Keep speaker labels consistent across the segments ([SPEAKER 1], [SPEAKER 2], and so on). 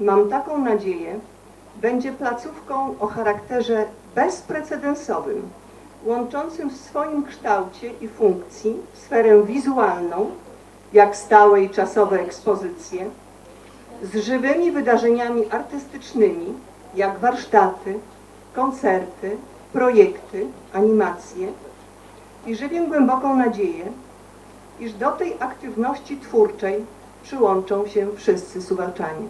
[SPEAKER 1] mam taką nadzieję, będzie placówką o charakterze bezprecedensowym, łączącym w swoim kształcie i funkcji sferę wizualną, jak stałe i czasowe ekspozycje, z żywymi wydarzeniami artystycznymi, jak warsztaty, koncerty, projekty, animacje i żywię głęboką nadzieję, iż do tej aktywności twórczej przyłączą się wszyscy suwalczanie.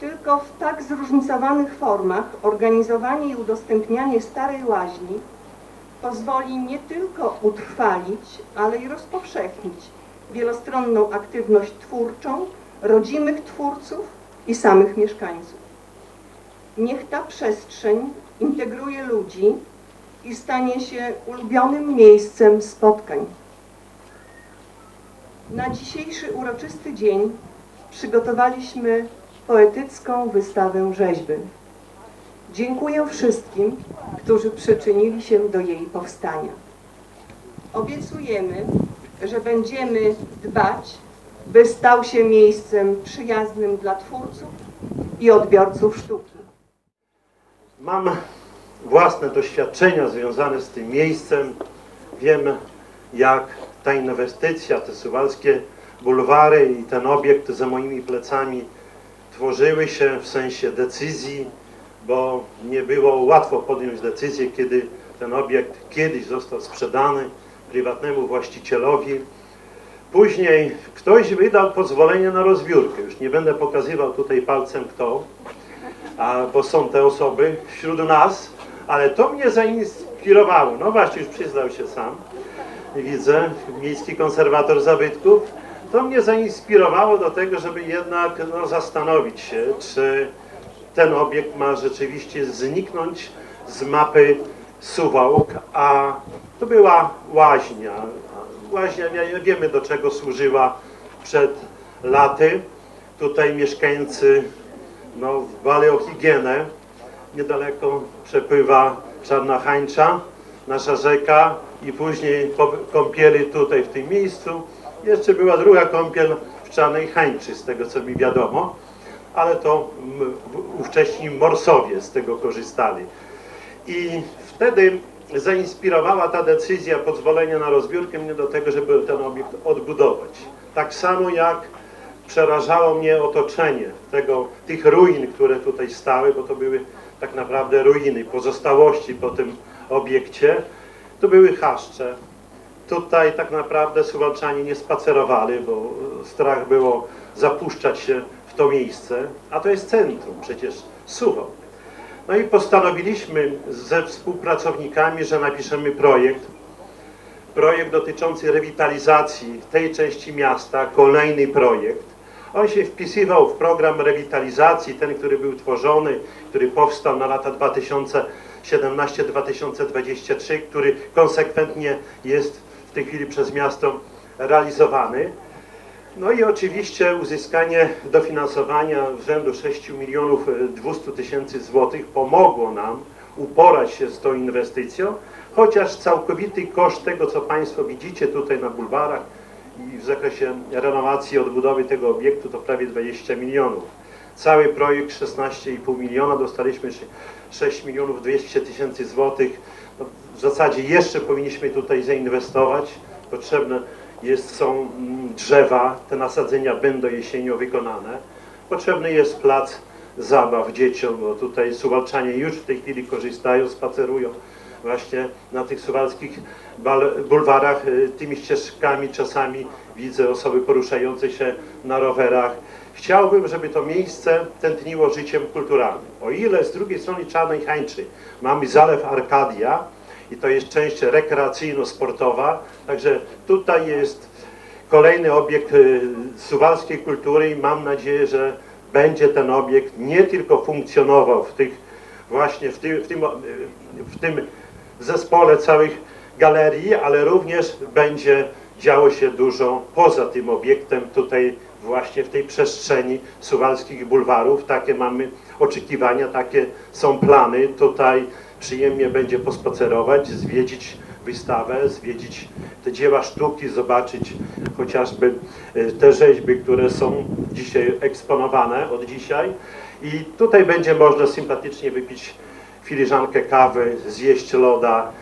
[SPEAKER 1] Tylko w tak zróżnicowanych formach organizowanie i udostępnianie Starej Łaźni pozwoli nie tylko utrwalić, ale i rozpowszechnić wielostronną aktywność twórczą rodzimych twórców i samych mieszkańców. Niech ta przestrzeń integruje ludzi i stanie się ulubionym miejscem spotkań. Na dzisiejszy uroczysty dzień przygotowaliśmy poetycką wystawę rzeźby. Dziękuję wszystkim, którzy przyczynili się do jej powstania. Obiecujemy, że będziemy dbać, by stał się miejscem przyjaznym dla twórców i odbiorców sztuki.
[SPEAKER 2] Mam własne doświadczenia związane z tym miejscem. Wiem, jak ta inwestycja, te suwalskie bulwary i ten obiekt za moimi plecami tworzyły się w sensie decyzji, bo nie było łatwo podjąć decyzję, kiedy ten obiekt kiedyś został sprzedany prywatnemu właścicielowi. Później ktoś wydał pozwolenie na rozbiórkę. Już nie będę pokazywał tutaj palcem kto, a, bo są te osoby wśród nas, ale to mnie zainspirowało. No właśnie, już przyznał się sam. Widzę, miejski konserwator zabytków. To mnie zainspirowało do tego, żeby jednak no, zastanowić się, czy ten obiekt ma rzeczywiście zniknąć z mapy Suwałk, a to była łaźnia. Łaźnia, wie- wiemy do czego służyła przed laty. Tutaj mieszkańcy no, dbali o higienę. Niedaleko przepływa Czarna Hańcza, nasza rzeka i później kąpieli tutaj w tym miejscu. Jeszcze była druga kąpiel w Czarnej Hańczy, z tego co mi wiadomo, ale to m, w- ówcześni morsowie z tego korzystali. I wtedy zainspirowała ta decyzja pozwolenia na rozbiórkę mnie do tego, żeby ten obiekt odbudować. Tak samo jak przerażało mnie otoczenie tego, tych ruin, które tutaj stały, bo to były tak naprawdę ruiny, pozostałości po tym obiekcie. Tu były chaszcze. Tutaj tak naprawdę Suwalczanie nie spacerowali, bo strach było zapuszczać się w to miejsce, a to jest centrum przecież Suwałk. No i postanowiliśmy ze współpracownikami, że napiszemy projekt. Projekt dotyczący rewitalizacji tej części miasta, kolejny projekt. On się wpisywał w program rewitalizacji, ten, który był tworzony, który powstał na lata 2017-2023, który konsekwentnie jest tej chwili przez miasto realizowany. No i oczywiście uzyskanie dofinansowania rzędu 6 milionów 200 tysięcy złotych pomogło nam uporać się z tą inwestycją, chociaż całkowity koszt tego, co Państwo widzicie tutaj na bulwarach i w zakresie renowacji, odbudowy tego obiektu to prawie 20 milionów. Cały projekt 16,5 miliona, dostaliśmy 6 milionów 200 tysięcy złotych. No, w zasadzie jeszcze powinniśmy tutaj zainwestować. Potrzebne jest, są mm, drzewa, te nasadzenia będą jesienią wykonane. Potrzebny jest plac zabaw dzieciom, bo tutaj suwalczanie już w tej chwili korzystają, spacerują właśnie na tych suwalskich bulwarach y, tymi ścieżkami. Czasami widzę osoby poruszające się na rowerach. Chciałbym, żeby to miejsce tętniło życiem kulturalnym. O ile z drugiej strony Czarnej Hańczy mamy Zalew Arkadia i to jest część rekreacyjno-sportowa, także tutaj jest kolejny obiekt y, suwalskiej kultury i mam nadzieję, że będzie ten obiekt nie tylko funkcjonował w tych właśnie w tym, w tym, w tym zespole całych galerii, ale również będzie działo się dużo poza tym obiektem tutaj właśnie w tej przestrzeni suwalskich bulwarów. Takie mamy oczekiwania, takie są plany. Tutaj przyjemnie będzie pospacerować, zwiedzić wystawę, zwiedzić te dzieła sztuki, zobaczyć chociażby y, te rzeźby, które są dzisiaj eksponowane od dzisiaj. I tutaj będzie można sympatycznie wypić filiżankę kawy, zjeść loda.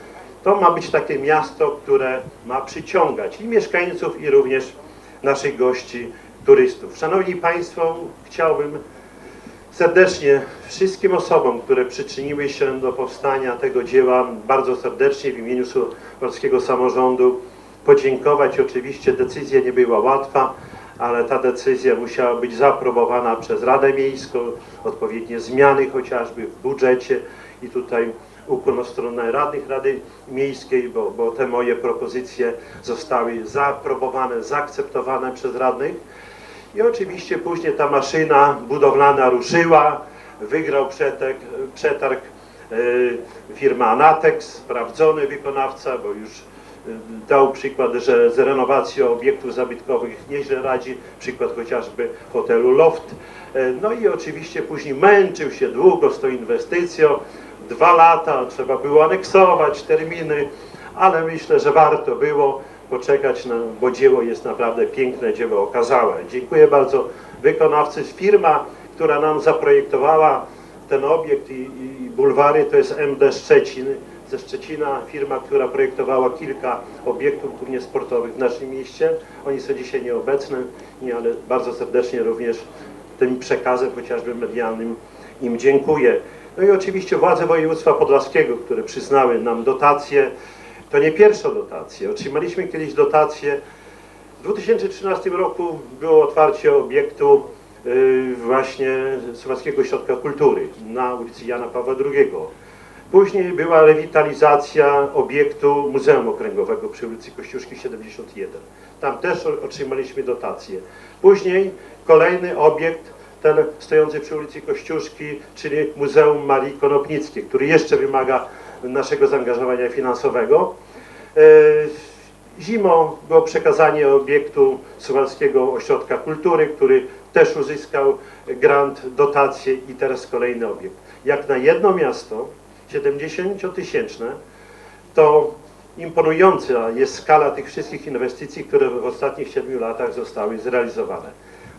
[SPEAKER 2] To ma być takie miasto, które ma przyciągać i mieszkańców, i również naszych gości, turystów. Szanowni Państwo, chciałbym serdecznie wszystkim osobom, które przyczyniły się do powstania tego dzieła, bardzo serdecznie w imieniu polskiego samorządu podziękować. Oczywiście decyzja nie była łatwa, ale ta decyzja musiała być zaaprobowana przez Radę Miejską, odpowiednie zmiany chociażby w budżecie i tutaj ukłon stronę radnych Rady Miejskiej, bo, bo te moje propozycje zostały zaaprobowane, zaakceptowane przez radnych. I oczywiście później ta maszyna budowlana ruszyła, wygrał przetarg, przetarg firma Anatex, sprawdzony wykonawca, bo już e, dał przykład, że z renowacją obiektów zabytkowych nieźle radzi, przykład chociażby hotelu Loft. E, No i oczywiście później męczył się długo z tą inwestycją, dwa lata, trzeba było aneksować terminy, ale myślę, że warto było poczekać, na, bo dzieło jest naprawdę piękne, dzieło okazałe. Dziękuję bardzo wykonawcy. Firma, która nam zaprojektowała ten obiekt i, i bulwary, to jest MD Szczecin, ze Szczecina, firma, która projektowała kilka obiektów, głównie sportowych w naszym mieście. Oni są dzisiaj nieobecni, nie, ale bardzo serdecznie również tym przekazem chociażby medialnym im dziękuję. No i oczywiście władze województwa podlaskiego, które przyznały nam dotacje, to nie pierwsza dotacja. Otrzymaliśmy kiedyś dotację. W 2013 roku było otwarcie obiektu y, właśnie Słowackiego Ośrodka Kultury na ulicy Jana Pawła II. Później była rewitalizacja obiektu Muzeum Okręgowego przy ulicy Kościuszki 71. Tam też otrzymaliśmy dotację. Później kolejny obiekt, ten stojący przy ulicy Kościuszki, czyli Muzeum Marii Konopnickiej, który jeszcze wymaga naszego zaangażowania finansowego. E, Zimą było przekazanie obiektu Suwalskiego Ośrodka Kultury, który też uzyskał grant, dotację i teraz kolejny obiekt. Jak na jedno miasto, 70-tysięczne, to imponująca jest skala tych wszystkich inwestycji, które w ostatnich 7 latach zostały zrealizowane.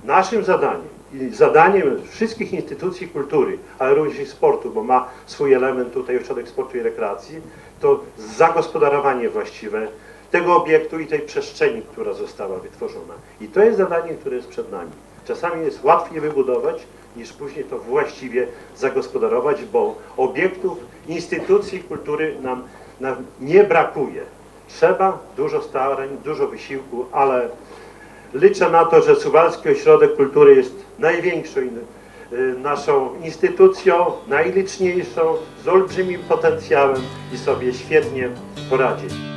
[SPEAKER 2] Naszym zadaniem zadaniem wszystkich instytucji kultury, ale również i sportu, bo ma swój element tutaj Ośrodek Sportu i Rekreacji, to zagospodarowanie właściwe tego obiektu i tej przestrzeni, która została wytworzona. I to jest zadanie, które jest przed nami. Czasami jest łatwiej wybudować, niż później to właściwie zagospodarować, bo obiektów, instytucji kultury nam, nam nie brakuje. Trzeba dużo starań, dużo wysiłku, ale liczę na to, że Suwalski Ośrodek Kultury jest największą y, naszą instytucją, najliczniejszą, z olbrzymim potencjałem i sobie świetnie poradzi.